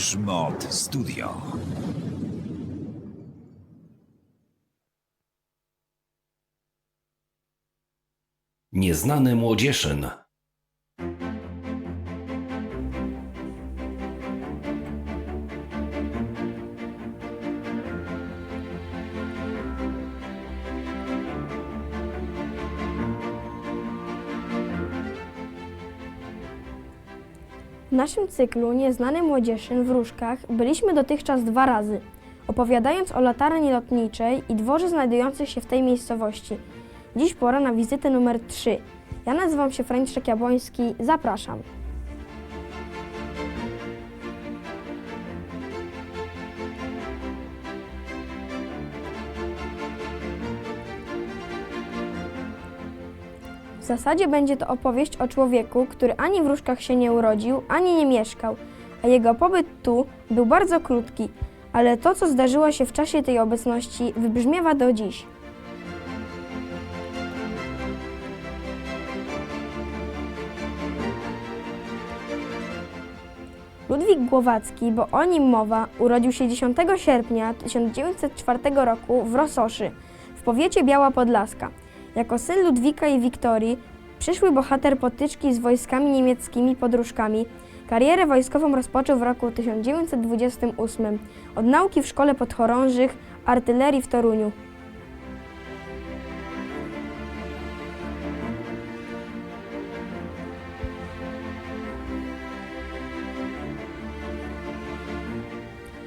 Grzmot Studio. Nieznany młodzieszyn. W naszym cyklu Nieznany Młodzieżyn w Różkach byliśmy dotychczas dwa razy, opowiadając o latarni lotniczej i dworze znajdujących się w tej miejscowości. Dziś pora na wizytę numer 3. Ja nazywam się Franciszek Jabłoński, zapraszam. Zasadzie będzie to opowieść o człowieku, który ani w Różkach się nie urodził, ani nie mieszkał, a jego pobyt tu był bardzo krótki, ale to, co zdarzyło się w czasie tej obecności, wybrzmiewa do dziś. Ludwik Głowacki, bo o nim mowa, urodził się 10 sierpnia 1904 roku w Rososzy, w powiecie Biała Podlaska. Jako syn Ludwika i Wiktorii, przyszły bohater potyczki z wojskami niemieckimi podróżkami, karierę wojskową rozpoczął w roku 1928 od nauki w szkole podchorążych artylerii w Toruniu.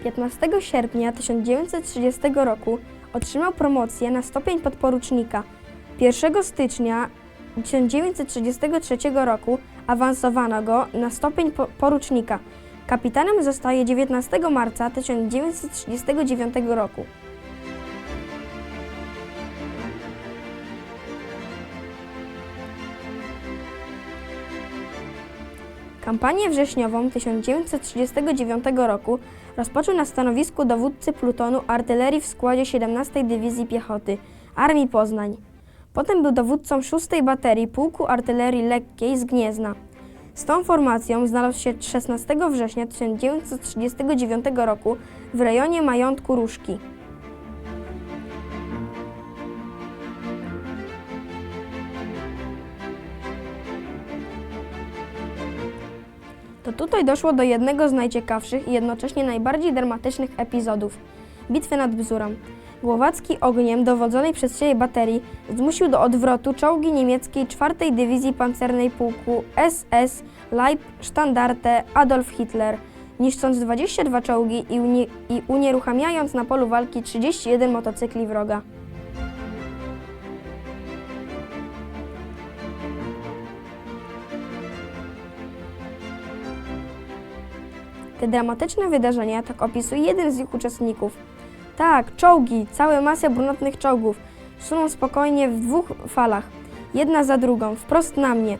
Piętnastego sierpnia 1930 roku otrzymał promocję na stopień podporucznika. 1 stycznia 1933 roku awansowano go na stopień po- porucznika. Kapitanem zostaje 19 marca 1939 roku. Kampanię wrześniową 1939 roku rozpoczął na stanowisku dowódcy plutonu artylerii w składzie 17 Dywizji Piechoty Armii Poznań. Potem był dowódcą 6 Baterii Pułku Artylerii Lekkiej z Gniezna. Z tą formacją znalazł się 16 września 1939 roku w rejonie majątku Różki. To tutaj doszło do jednego z najciekawszych i jednocześnie najbardziej dramatycznych epizodów bitwy nad Bzurą. Głowacki ogniem dowodzonej przez siebie baterii zmusił do odwrotu czołgi niemieckiej 4 Dywizji Pancernej Pułku SS Leibstandarte Adolf Hitler, niszcząc 22 czołgi i, unie- i unieruchamiając na polu walki 31 motocykli wroga. Te dramatyczne wydarzenia tak opisuje jeden z ich uczestników. Tak, czołgi, całe masy brunatnych czołgów suną spokojnie w dwóch falach, jedna za drugą, wprost na mnie.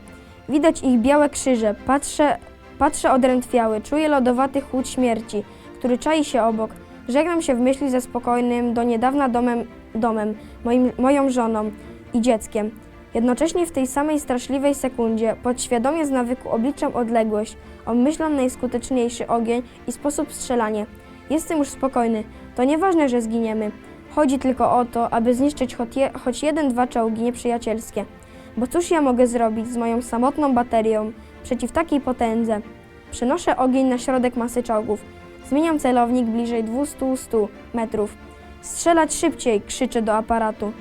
Widać ich białe krzyże, patrzę, patrzę odrętwiały, czuję lodowaty chłód śmierci, który czai się obok. Żegnam się w myśli ze spokojnym, do niedawna domem, domem moim, moją żoną i dzieckiem. Jednocześnie w tej samej straszliwej sekundzie podświadomie z nawyku obliczam odległość, obmyślam najskuteczniejszy ogień i sposób strzelania. Jestem już spokojny. To nieważne, że zginiemy. Chodzi tylko o to, aby zniszczyć choć, je, choć jeden, dwa czołgi nieprzyjacielskie. Bo cóż ja mogę zrobić z moją samotną baterią przeciw takiej potędze? Przenoszę ogień na środek masy czołgów. Zmieniam celownik bliżej 200-100 metrów. Strzelać szybciej, krzyczę do aparatu.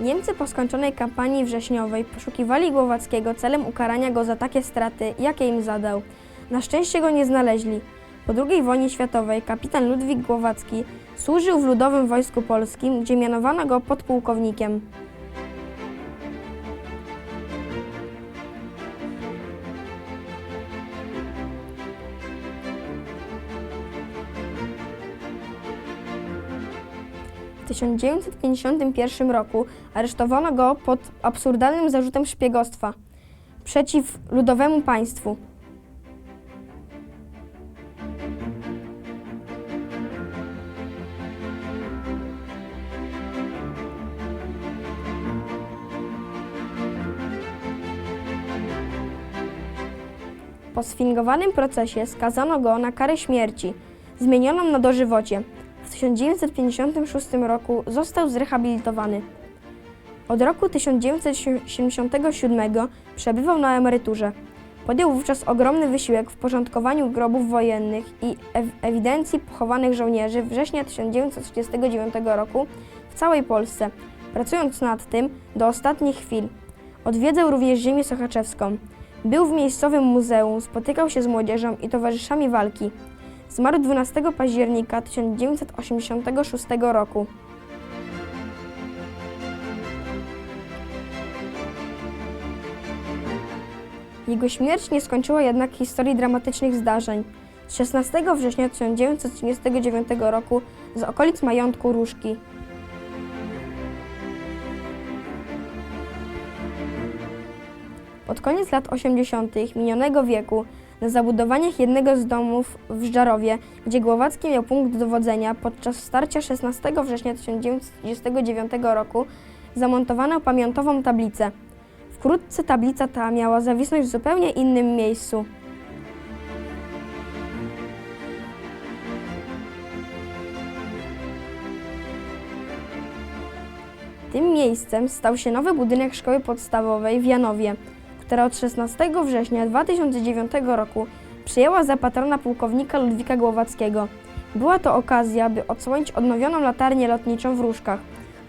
Niemcy po skończonej kampanii wrześniowej poszukiwali Głowackiego celem ukarania go za takie straty, jakie im zadał. Na szczęście go nie znaleźli. Po II wojnie światowej kapitan Ludwik Głowacki służył w Ludowym Wojsku Polskim, gdzie mianowano go podpułkownikiem. 1951 roku aresztowano go pod absurdalnym zarzutem szpiegostwa przeciw ludowemu państwu. Po sfingowanym procesie skazano go na karę śmierci, zmienioną na dożywocie. W 1956 roku został zrehabilitowany. Od roku 1977 przebywał na emeryturze. Podjął wówczas ogromny wysiłek w porządkowaniu grobów wojennych i ew- ewidencji pochowanych żołnierzy września 1939 roku w całej Polsce, pracując nad tym do ostatnich chwil. Odwiedzał również ziemię sochaczewską. Był w miejscowym muzeum, spotykał się z młodzieżą i towarzyszami walki. Zmarł 12 października 1986 roku. Jego śmierć nie skończyła jednak historii dramatycznych zdarzeń. Z 16 września 1939 roku z okolic majątku Różki Pod koniec lat 80. minionego wieku na zabudowaniach jednego z domów w Żarowie, gdzie Głowacki miał punkt dowodzenia, podczas starcia 16 września 1939 roku zamontowano pamiątową tablicę. Wkrótce tablica ta miała zawisnąć w zupełnie innym miejscu. Tym miejscem stał się nowy budynek szkoły podstawowej w Janowie, która od 16 września 2009 roku przyjęła za patrona pułkownika Ludwika Głowackiego. Była to okazja, by odsłonić odnowioną latarnię lotniczą w Różkach,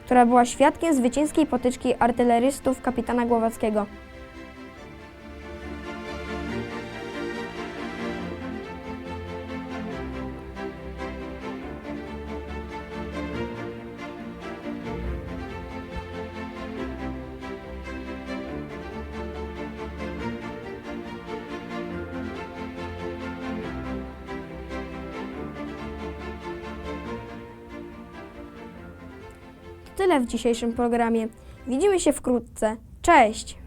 która była świadkiem zwycięskiej potyczki artylerystów kapitana Głowackiego. Tyle w dzisiejszym programie. Widzimy się wkrótce. Cześć!